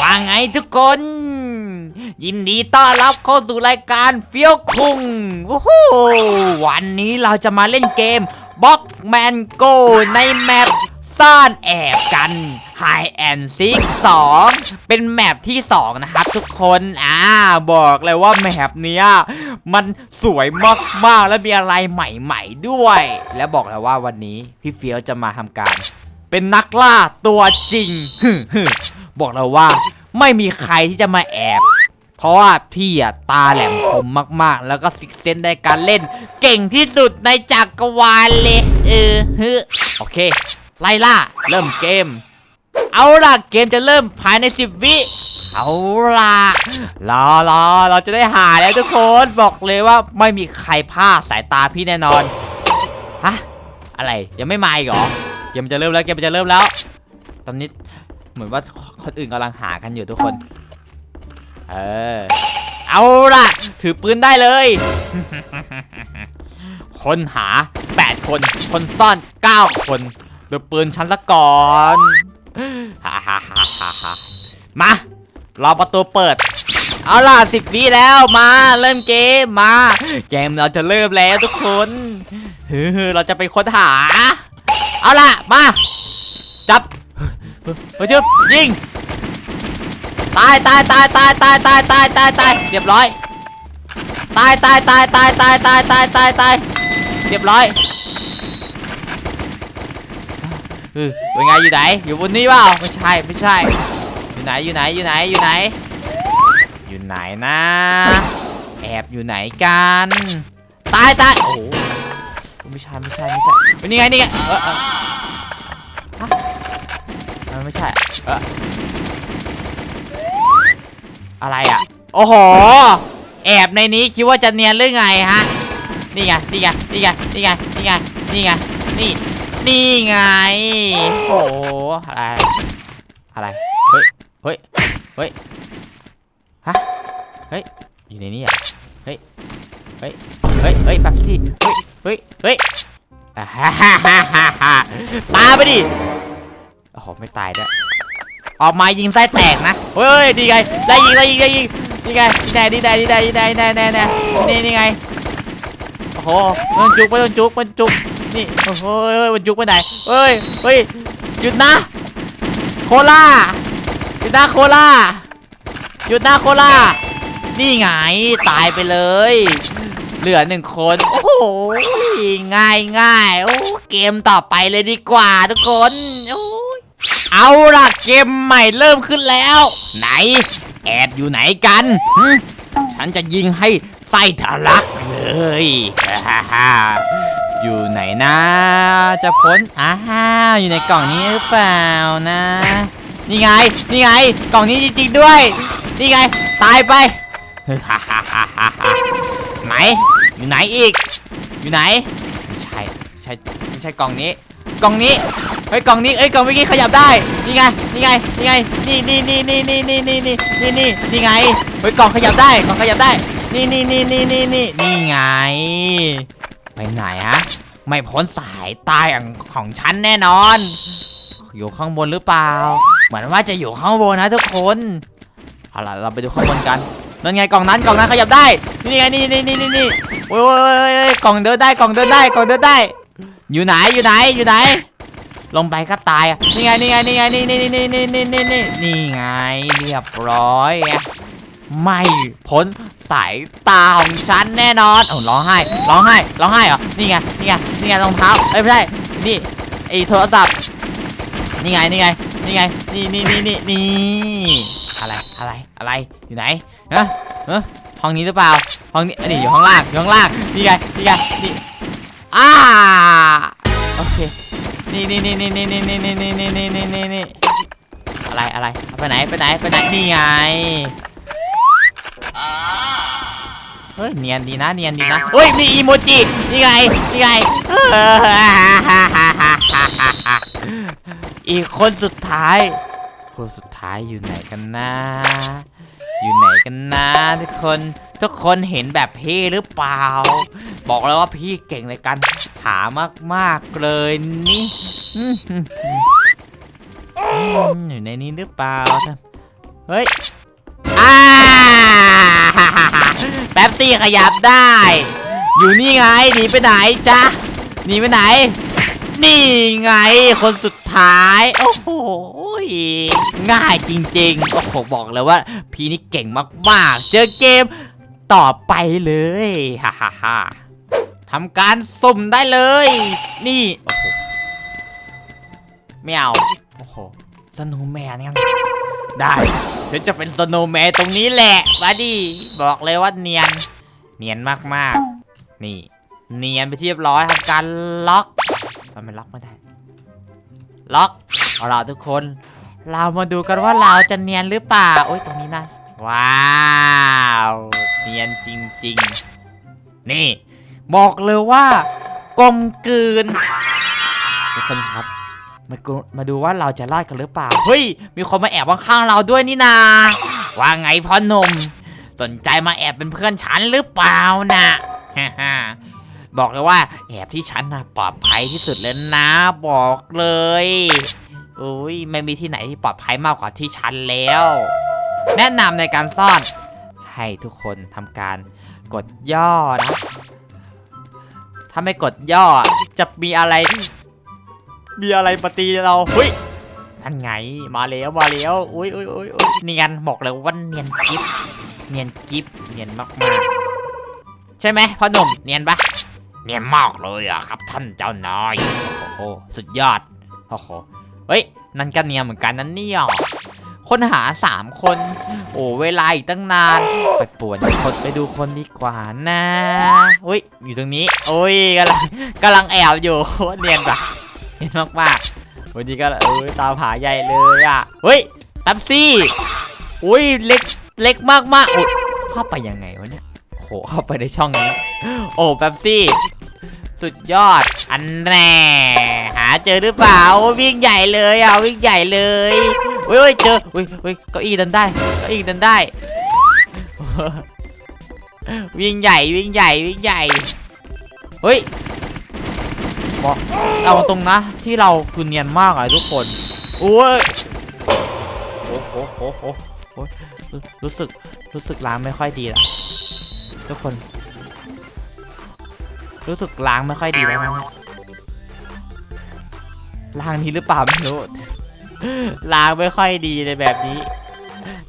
ว่าไงทุกคน ยินดีต้อนรับเข้าสู่รายการเฟี้ยวคุงโอ้โหวันนี้เราจะมาเล่นเกมบล็อกแมนโกในแมปซ่อนแอบกัน Hide and Seek 2 เป็นแมปที่ 2 นะครับทุกคนอ่าบอกเลยว่าแมปเนี้ยมันสวยมากๆ และมีอะไรใหม่ๆด้วย และบอกเลยว่าวันนี้พี่เฟี้ยวจะมาทำการ เป็นนักล่าตัวจริง บอกเราว่าไม่มีใครที่จะมาแอบ เพราะว่าพี่อะตาแหลมคมมากๆ แล้วก็ซิกเซนในการเล่น เก่งที่สุดในจักรวาลเลยเออฮึโอเค ไล่ล่า เริ่มเกม เอาล่ะเกมจะเริ่มภายใน 10 วิเอาล่ะรอรอเราจะได้หาแล้วทุกคนบอกเลยว่าไม่มีใครพลาดสายตาพี่แน่นอนฮะอะไรยังไม่มาอีกเหรอเกมจะเริ่มแล้วเกมจะเริ่มแล้ว ตอนนี้ มือนว่าคนอื่นกำลังหากันอยู่ทุกคน เออ เอาล่ะ ถือปืนได้เลย คนหา 8 คน คนซ่อน 9 คนดูปืนชั้นละก่อนฮ่าฮ่าฮ่าฮ่าฮ่ามา รอประตูเปิด เอาล่ะสิบวิแล้วมา เริ่มเกมมา เกมเราจะเริ่มแล้วทุกคนเฮ้ยเราจะไปค้นหา เอาล่ะ มา จับ เฮ้ยจึ๊บยิงตายตายตายตายตายตายตายตายตายเรียบร้อยตายตายตายตายตายตายตายตายตายเรียบร้อยเออเป็นไงอยู่ไหนอยู่บนนี้เปล่าไม่ใช่ไม่ใช่ อยู่ไหนอยู่ไหนอยู่ไหนอยู่ไหน อยู่ไหนนะ แอบอยู่ไหนกันตายตายโอ้ไม่ใช่ไม่ใช่ไม่ใช่เป็นยังไงนี่ไง ไม่ใช่เอออะไรอะ โอ้โห แอบในนี้คิดว่าจะเนียนหรือไงฮะ นี่ไง นี่ไง นี่ไง นี่ไง นี่ไง นี่ไง นี่ นี่ไง โอ้โห อะไร อะไร เฮ้ย เฮ้ย เฮ้ย ฮะ เฮ้ย อยู่ในนี้อะ เฮ้ย เฮ้ย เฮ้ย เฮ้ยแป๊บสิเฮ้ย เฮ้ย เฮ้ยอ่าฮ่าฮ่าฮ่าฮ่าฮ่าปาไปดิโอไม่ตายด้วยออกมายิงไส้แตกนะเฮ้ยดีไงได้ยิงได้ยิงได้ยิงนี่ไงนี่ไงนี่ไงนี่ไงนี่ไงนี่ไงนี่ไงนี่นี่ไงโอ้โหมันจุกมันจุกมันจุกนี่โอ้โหมันจุกไปไหนเฮ้ยเฮ้ยหยุดนะโคล่าหยุดนะโคล่าหยุดนะโคล่านี่ไงตายไปเลย เหลือหนึ่งคน โอ้โหง่ายง่ายโอ้เกมต่อไปเลยดีกว่าทุกคนโอ้ เอาล่ะเกมใหม่เริ่มขึ้นแล้ว ไหน แอบอยู่ไหนกันหึฉันจะยิงให้ไส้ทะลักเลยฮ่าฮ่าอยู่ไหนนะ จะพ้นอ้าวอยู่ในกล่องนี้หรือเปล่านะ นี่ไง นี่ไง กล่องนี้จริงๆด้วย นี่ไง ตายไปฮ่าฮ่าฮ่าฮ่าฮ่าไหน อยู่ไหนอีก อยู่ไหนไม่ใช่ไม่ใช่ไม่ใช่กล่องนี้ กล่องนี้ เฮ้ยกล่องนี้เอ้ยกล่องเมื่อกี้ขยับได้ นี่ไง นี่ไง นี่ไง นี่นี่นี่นี่นี่นี่นี่นี่นี่นี่นี่ไง เฮ้ยกล่องขยับได้ กล่องขยับได้ นี่นี่นี่นี่นี่นี่นี่ไง ไปไหนฮะ ไม่พ้นสายตายของฉันแน่นอน อยู่ข้างบนหรือเปล่า เหมือนว่าจะอยู่ข้างบนนะทุกคน เอาล่ะเราไปดูข้างบนกัน นั่นไงกล่องนั้นกล่องนั้นขยับได้ นี่ไงนี่นี่นี่นี่นี่โอ้ยโอ้ยโอ้ยโอ้ยกล่องเดินได้กล่องเดินได้กล่องเดินได้ อยู่ไหนอยู่ไหนอยู่ไหน ลงไปก็ตายนี่ไงนี่ไงนี่ไงนี่นี่นี่นี่นี่นี่นี่นี่ไงเรียบร้อยไม่พ้นสายตาของฉันแน่นอนโอ้ร้องไห้ร้องไห้ร้องไห้เหรอนี่ไงนี่ไงนี่ไงรองเท้าเอ้ยไม่ใช่นี่ไอ้โทรศัพท์นี่ไงนี่ไงนี่ไงนี่นี่นี่นี่นี่อะไรอะไรอะไรอยู่ไหนฮะฮะห้องนี้หรือเปล่าห้องนี้อันนี้อยู่ข้างล่างอยู่ข้างล่างนี่ไงนี่ไงนี่อ่าโอเค นี่นี่นี่นี่นี่นี่นี่นี่นี่นี่นี่นี่นี่อะไรอะไรไปไหนไปไหนไปไหนนี่ไงเฮ้ยเนียนดีนะเนียนดีนะเฮ้ยมีอีโมจินี่ไงนี่ไงอออีกคนสุดท้าย คนสุดท้ายอยู่ไหนกันนะ อยู่ไหนกันนะทุกคน ทุกคนเห็นแบบพี่หรือเปล่า บอกแล้วว่าพี่เก่งในการหามากๆเลยนี่อยู่ในนี้หรือเปล่า เฮ้ยอ่าแป๊บซี่ขยับได้ อยู่นี่ไงหนีไปไหนจ๊ะหนีไปไหน นี่ไงคนสุดท้าย โอ้โหง่ายจริงๆ โอ้โหบอกเลยว่า พี่นี่เก่งมากๆ เจอเกม ต่อไปเลยฮ่าฮ่าฮ่าทำการสุ่มได้เลย นี่โอ้โหไม่เอาโอ้โหสโนว์แมนงั้นได้ฉันจะเป็นสโนว์แมนตรงนี้แหละมาดิบอกเลยว่าเนียน เนียนมากๆ นี่ เนียนไปเรียบร้อยทำการล็อกทำไมล็อกไม่ได้ ล็อกเอาล่ะทุกคน เรามาดูกันว่าเราจะเนียนหรือเปล่าโอ้ยตรงนี้นะว้าว เนียนจริง ๆ นี่ บอกเลยว่ากลมกลืนทุกคนครับ มามาดูว่าเราจะรอดกันหรือเปล่า เฮ้ย มีคนมาแอบข้างๆเราด้วยนี่นา ว่าไงพ่อหนุ่มสนใจมาแอบเป็นเพื่อนฉันหรือเปล่านะฮ่าบอกเลยว่าแอบที่ฉันนะปลอดภัยที่สุดเลยนะบอกเลยอุ้ยไม่มีที่ไหนที่ปลอดภัยมากกว่าที่ฉันแล้ว แนะนำในการซ่อน ให้ทุกคนทำการกดย่อนะถ้าไม่กดย่อจะมีอะไร มีอะไรปฏิเราเฮ้ยนั่นไงมาแล้วมาแล้วอุ้ยอุ้ยอุ้ยอุ้ยเนียนบอกเลยว่าเนียนกิฟเนียนกิฟเนียนมากๆใช่ไหมพ่อหนุ่มเนียนปะเนียนมากเลยอะครับ ท่านเจ้านายโอ้โหสุดยอดโอ้โหเฮ้ยนั่นก็เนียนเหมือนกันนั่นเนี่ย ค้นหาสามคน โอ้เวลาอีกตั้งนาน ไปป่วนคนไปดูคนดีกว่านะอุ้ยอยู่ตรงนี้โอ้ยกำลังกำลังแอบอยู่ว่าเนียนปะเห็นมากๆวันนี้ก็เอ้ยตามหาใหญ่เลยอะเฮ้ยแป๊บซี่อุ้ยเล็กเล็กมากมากเข้าไปยังไงวะเนี่ยโหเข้าไปในช่องนี้ โอ้แป๊บซี่สุดยอด อันแน่หาเจอหรือเปล่าวิ่งใหญ่เลยอะวิ่งใหญ่เลย เฮ้ยเจอเฮ้ยเฮ้ยเก้าอี้เดินได้เก้าอี้เดินได้ วิ่งใหญ่วิ่งใหญ่วิ่งใหญ่ เฮ้ยบอกเอาตรงนะที่เราคือเนียนมากอะทุกคนโอ้ยโอ้โหโอ้โหโอ้รู้สึกรู้สึกล้างไม่ค่อยดีละทุกคน รู้สึกล้างไม่ค่อยดีแล้วล้างนี้หรือเปล่าไม่รู้ ล้างไม่ค่อยดีเลยแบบนี้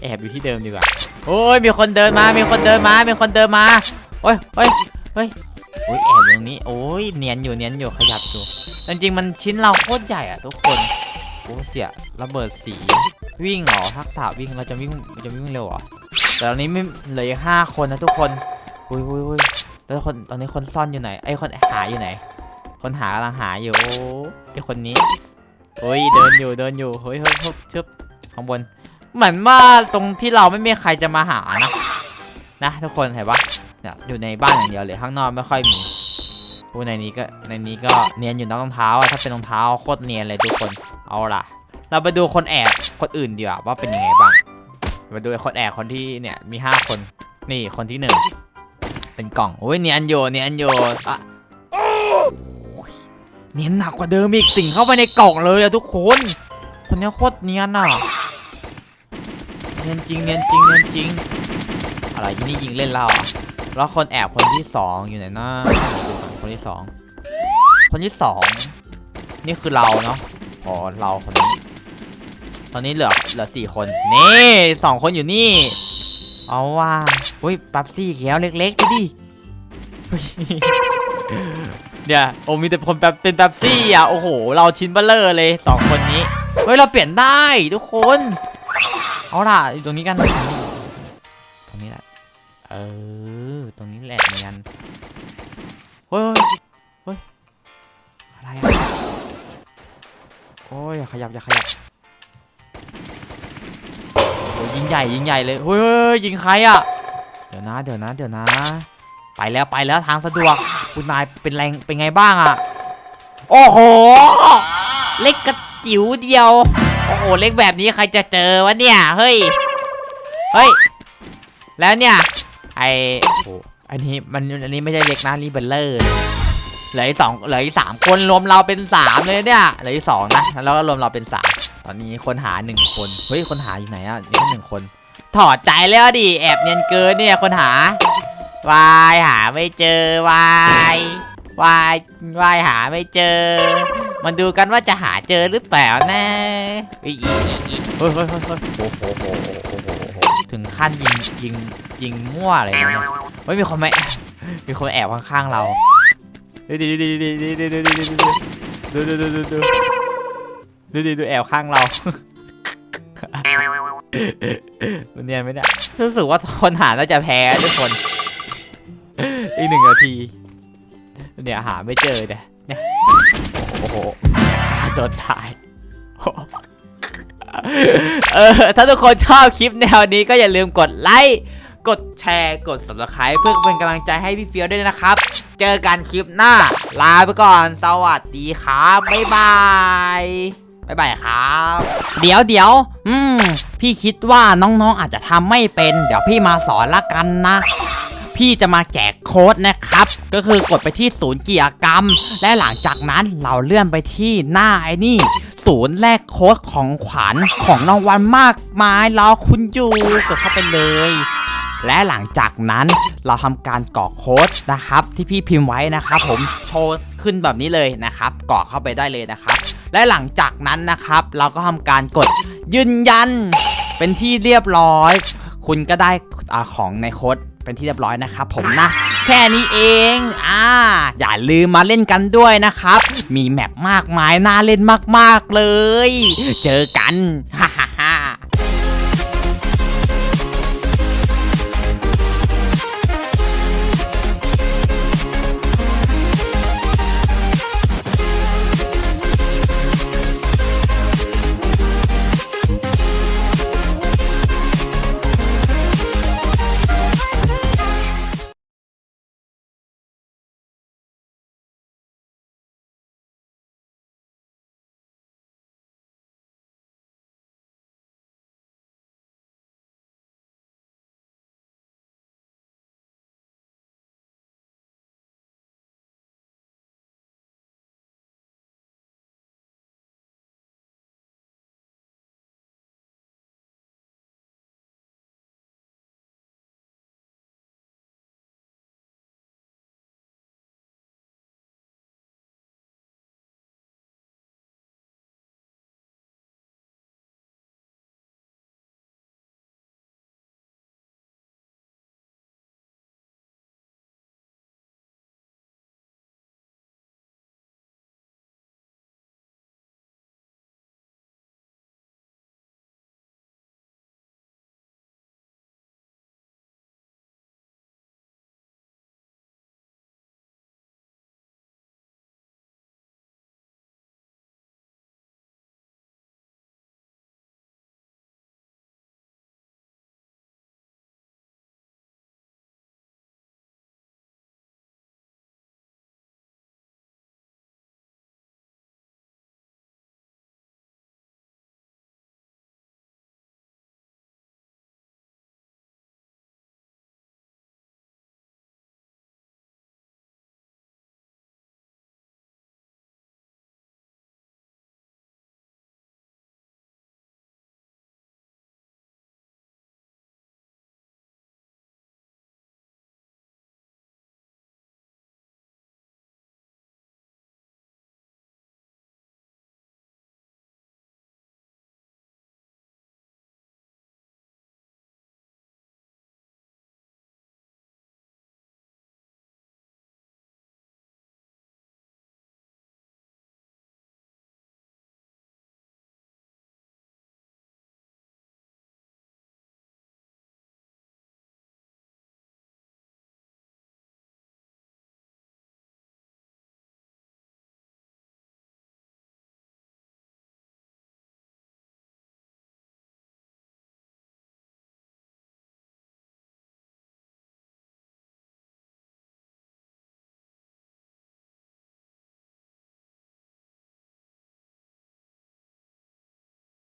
แอบอยู่ที่เดิมดีกว่า โอ้ยมีคนเดินมา มีคนเดินมา มีคนเดินมา โอ้ยเฮ้ยเฮ้ยโอ้ยแอบอยู่ตรงนี้ โอ้ยเนียนอยู่เนียนอยู่ขยับอยู่จริงๆมันชิ้นเราโคตรใหญ่อะทุกคนโอ้เสียระเบิดสีวิ่งเหรอทักษะวิ่งเราจะวิ่งเราจะวิ่งเร็วเหรอแต่ตอนนี้ไม่เหลือห้าคนนะทุกคนอุ้ยอุ้ยอุ้ยแล้วคนตอนนี้คนซ่อนอยู่ไหนไอ้คนหาอยู่ไหน คนหากำลังหาอยู่ไอ้คนนี้ โอ้ยเดินอยู่เดินอยู่เฮ้ยเฮ้ยเฮ้ยชึบข้างบน เหมือนว่าตรงที่เราไม่มีใครจะมาหานะนะทุกคนเห็นปะเนี่ยอยู่ในบ้านอย่างเดียวเลยข้างนอกไม่ค่อยมีพวกในนี้ก็ในนี้ก็เนียนอยู่นะรองเท้าอะถ้าเป็นรองเท้าโคตรเนียนเลยทุกคนเอาล่ะ เราไปดูคนแอบคนอื่นดีกว่าว่าเป็นยังไงบ้างมาดูไอ้คนแอบคนที่เนี่ยมีห้าคนนี่คนที่หนึ่งเป็นกล่องโอ้ยเนียนอยู่เนียนอยู่ะ เนียนหนักกว่าเดิมอีกสิ่งเข้าไปในกล่องเลยอะทุกคน คนนี้โคตรเนียนอะเนียนจริงเนียนจริงเนียนจริงอะไรที่นี่ยิงเล่นเราเรอะแล้วคนแอบคนที่สองอยู่ไหนนะคนที่สองคนที่สองนี่คือเราเนาะอ๋อเราคนนี้ ตอนนี้เหลือเหลือสี่คนนี่สองคนอยู่นี่เอาว่าอุ้ยปั๊บซี่แก้วเล็กๆดูดิ เฮ้ยเดี๋ยโอ้มีแต่คนแบบเป็นแป๊บซี่อะโอ้โห เราชิ้นเบลเลอร์เลยสองคนนี้เฮ้ยเราเปลี่ยนได้ทุกคนเอาล่ะอยู่ตรงนี้กัน ตรงนี้แหละเออตรงนี้แหละเหมือนียนเฮ้ยเฮ้ยอะไรอะโอ้ยอย่าขยับอย่าขยับโอ้ยยิงใหญ่ยิงใหญ่เลยเฮ้ยยิงใครอะเดี๋ยวนะเดี๋ยวนะเดี๋ยวนะ ไปแล้วไปแล้วทางสะดวก คุณนายเป็นแรงเป็นไงบ้างอะโอ้โห เล็กกระจิ๋วเดียว โอ้โห เล็กแบบนี้ใครจะเจอวะเนี่ย เฮ้ย เฮ้ย แล้วเนี่ย ไอโอ้โหอันนี้มันอันนี้ไม่ใช่เล็กนะนี่เบลเลอร์เลยเหลืออีกสองเหลืออีกสามคนรวมเราเป็นสามเลยเนี่ยเหลืออีกสองนะแล้วก็รวมเราเป็นสามตอนนี้คนหาหนึ่งคนเฮ้ยคนหาอยู่ไหนอะนี่แค่หนึ่งคน ถอดใจแล้วดิแอบเนียนเกินเนี่ยคนหา วายหาไม่เจอวายวายวายหาไม่เจอ มันดูกันว่าจะหาเจอหรือเปล่านะอีอีอีอีเฮ้ยเฮ้ยเฮ้ยเฮ้ยโอ้โหโอ้โหโอ้โหโอ้โหถึงขั้นยิงยิงยิงมั่วเลยนะเนี่ยเฮ้ยมีคนมาแอบมีคนแอบข้างๆเราดูดิดูดิดูดิดูดิดูดิดูดิดูดิดูดิดูดูดิดูแอบข้างเรามันเนียนไหมเนี่ยรู้สึกว่าคนหาน่าจะแพ้ทุกคน หนึ่งนาที เนี่ยหาไม่เจอเนี่ยเนี่ยโอ้โหโดนถ่ายเออถ้าทุกคนชอบคลิปแนวนี้ก็อย่าลืมกดไลค์ กดแชร์ กด subscribe เพื่อเป็นกำลังใจให้พี่เฟียวด้วยนะครับ เจอกันคลิปหน้า ลาไปก่อน สวัสดีครับ บ๊ายบายบ๊ายบายครับ เดี๋ยวเดี๋ยวอืม พี่คิดว่าน้องๆอาจจะทำไม่เป็น เดี๋ยวพี่มาสอนละกันนะ พี่จะมาแจกโค้ดนะครับ ก็คือกดไปที่ศูนย์กิจกรรม และหลังจากนั้นเราเลื่อนไปที่หน้าไอ้นี่ ศูนย์แลกโค้ดของขวัญของรางวัลมากมายรอคุณอยู่กดเข้าไปเลยและหลังจากนั้นเราทำการกรอกโค้ดนะครับ ที่พี่พิมพ์ไว้นะครับผมโชว์ขึ้นแบบนี้เลยนะครับกรอกเข้าไปได้เลยนะครับ และหลังจากนั้นนะครับ เราก็ทำการกดยืนยัน เป็นที่เรียบร้อย คุณก็ได้อของในโค้ด เป็นที่เรียบร้อยนะครับผมนะแค่นี้เองอ่าอย่าลืมมาเล่นกันด้วยนะครับ มีแมปมากมายน่าเล่นมากๆเลย เจอกันฮ่า